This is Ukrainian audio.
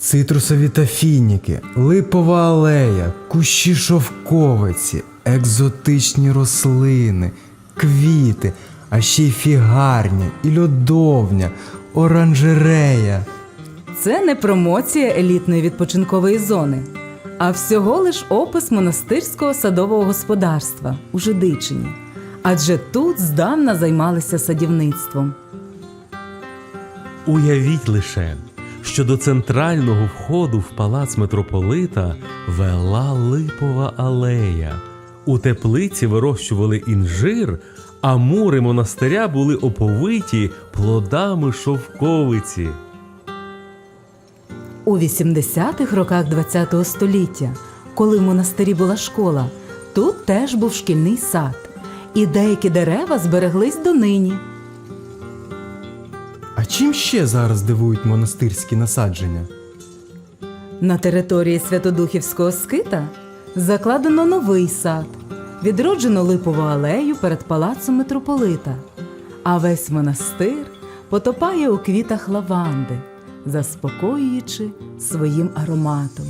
Цитрусові та фініки, липова алея, кущі шовковиці, екзотичні рослини, квіти, а ще й фігарня, і льодовня, оранжерея. Це не промоція елітної відпочинкової зони, а всього лиш опис монастирського садового господарства у Жидичині. Адже тут здавна займалися садівництвом. Уявіть лише, що до центрального входу в палац митрополита вела липова алея. У теплиці вирощували інжир, а мури монастиря були оповиті плодами шовковиці. У 80-х роках ХХ століття, коли в монастирі була школа, тут теж був шкільний сад, і деякі дерева збереглись донині. А чим ще зараз дивують монастирські насадження? На території Святодухівського скита закладено новий сад, відроджено липову алею перед палацом митрополита, а весь монастир потопає у квітах лаванди, заспокоюючи своїм ароматом.